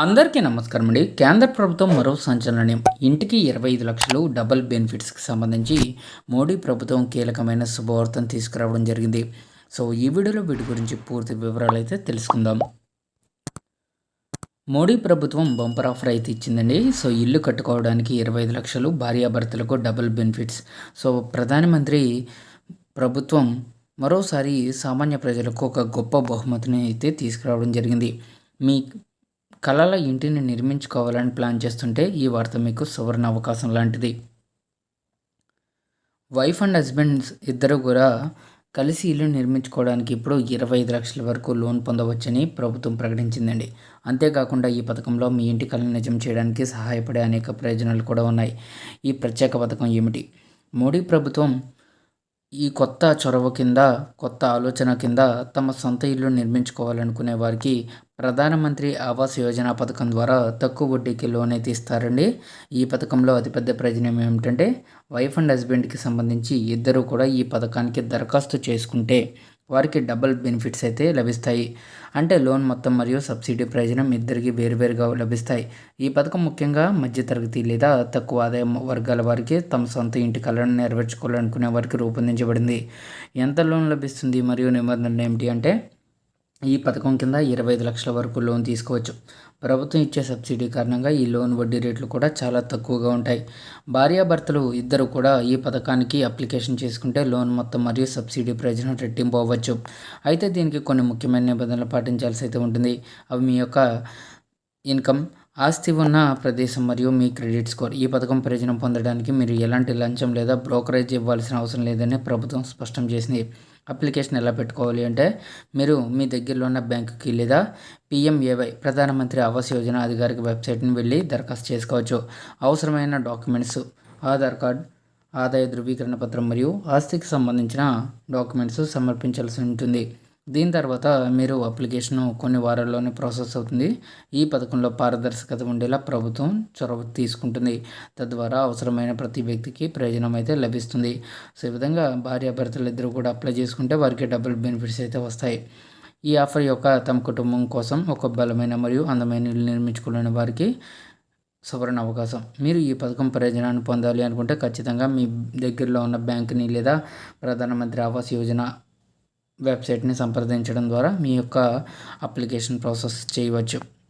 అందరికీ నమస్కారం అండి. కేంద్ర ప్రభుత్వం మరో సంచలనం ఇంటికి ఇరవై ఐదు లక్షలు డబల్ బెనిఫిట్స్కి సంబంధించి మోడీ ప్రభుత్వం కీలకమైన శుభవార్తను తీసుకురావడం జరిగింది. సో ఈ వీడియోలో వీటి గురించి పూర్తి వివరాలు అయితే తెలుసుకుందాం. మోడీ ప్రభుత్వం బంపర్ ఆఫర్ అయితే ఇచ్చిందండి. సో ఇల్లు కట్టుకోవడానికి ఇరవై ఐదు లక్షలు భార్యాభర్తలకు డబుల్ బెనిఫిట్స్. సో ప్రధానమంత్రి ప్రభుత్వం మరోసారి సామాన్య ప్రజలకు ఒక గొప్ప బహుమతిని అయితే తీసుకురావడం జరిగింది. మీ కళల ఇంటిని నిర్మించుకోవాలని ప్లాన్ చేస్తుంటే ఈ వార్త మీకు సువర్ణ అవకాశం లాంటిది. వైఫ్ అండ్ హస్బెండ్స్ ఇద్దరు కూడా కలిసి ఇల్లు నిర్మించుకోవడానికి ఇప్పుడు ఇరవై ఐదు లక్షల వరకు లోన్ పొందవచ్చని ప్రభుత్వం ప్రకటించిందండి. అంతేకాకుండా ఈ పథకంలో మీ ఇంటి కళను నిజం చేయడానికి సహాయపడే అనేక ప్రయోజనాలు కూడా ఉన్నాయి. ఈ ప్రత్యేక పథకం ఏమిటి? మోడీ ప్రభుత్వం ఈ కొత్త చొరవ కింద కొత్త ఆలోచన కింద తమ సొంత ఇల్లు నిర్మించుకోవాలనుకునే వారికి ప్రధానమంత్రి ఆవాస్ యోజన పథకం ద్వారా తక్కువ వడ్డీకి లోన్ అయితే ఇస్తారండి. ఈ పథకంలో అతిపెద్ద ప్రయోజనం ఏమిటంటే వైఫ్ అండ్ హస్బెండ్కి సంబంధించి ఇద్దరు కూడా ఈ పథకానికి దరఖాస్తు చేసుకుంటే వారికి డబుల్ బెనిఫిట్స్ అయితే లభిస్తాయి. అంటే లోన్ మొత్తం మరియు సబ్సిడీ ప్రయోజనం ఇద్దరికి వేరువేరుగా లభిస్తాయి. ఈ పథకం ముఖ్యంగా మధ్యతరగతి లేదా తక్కువ ఆదాయం వర్గాల వారికి తమ సొంత ఇంటి కళను నెరవేర్చుకోవాలనుకునే వారికి రూపొందించబడింది. ఎంత లోన్ లభిస్తుంది మరియు నిబంధనలు ఏమిటి అంటే ఈ పథకం కింద ఇరవై ఐదు లక్షల వరకు లోన్ తీసుకోవచ్చు. ప్రభుత్వం ఇచ్చే సబ్సిడీ కారణంగా ఈ లోన్ వడ్డీ రేట్లు కూడా చాలా తక్కువగా ఉంటాయి. భార్యాభర్తలు ఇద్దరు కూడా ఈ పథకానికి అప్లికేషన్ చేసుకుంటే లోన్ మొత్తం మరియు సబ్సిడీ ప్రయోజనం రెట్టింపు అవ్వచ్చు. అయితే దీనికి కొన్ని ముఖ్యమైన నిబంధనలు పాటించాల్సి అయితే ఉంటుంది. అవి మీ యొక్క ఇన్కమ్ ఆస్తి ఉన్న ప్రదేశం మరియు మీ క్రెడిట్ స్కోర్. ఈ పథకం ప్రయోజనం పొందడానికి మీరు ఎలాంటి లంచం లేదా బ్రోకరేజ్ ఇవ్వాల్సిన అవసరం లేదని ప్రభుత్వం స్పష్టం చేసింది. అప్లికేషన్ ఎలా పెట్టుకోవాలి అంటే మీరు మీ దగ్గరలో ఉన్న బ్యాంకుకి లేదా పిఎంఏవై ప్రధానమంత్రి ఆవాస్ యోజన అధికారిక వెబ్సైట్ని వెళ్ళి దరఖాస్తు చేసుకోవచ్చు. అవసరమైన డాక్యుమెంట్స్ ఆధార్ కార్డ్ ఆదాయ ధృవీకరణ పత్రం మరియు ఆస్తికి సంబంధించిన డాక్యుమెంట్స్ సమర్పించాల్సి ఉంటుంది. దీని తర్వాత మీరు అప్లికేషన్ కొన్ని వారాల్లోనే ప్రాసెస్ అవుతుంది. ఈ పథకంలో పారదర్శకత ఉండేలా ప్రభుత్వం చొరవ తీసుకుంటుంది. తద్వారా అవసరమైన ప్రతి వ్యక్తికి ప్రయోజనం అయితే లభిస్తుంది. సో ఈ విధంగా భార్యాభర్తలు ఇద్దరు కూడా అప్లై చేసుకుంటే వారికి డబుల్ బెనిఫిట్స్ అయితే వస్తాయి. ఈ ఆఫర్ యొక్క తమ కుటుంబం కోసం ఒక బలమైన మరియు అందమైన ఇల్లు నిర్మించుకోలేని వారికి సువర్ణ అవకాశం. మీరు ఈ పథకం ప్రయోజనాన్ని పొందాలి అనుకుంటే ఖచ్చితంగా మీ దగ్గరలో ఉన్న బ్యాంకుని లేదా ప్రధానమంత్రి ఆవాస్ యోజన వెబ్సైట్ని సంప్రదించడం ద్వారా మీ యొక్క అప్లికేషన్ ప్రాసెస్ చేయవచ్చు.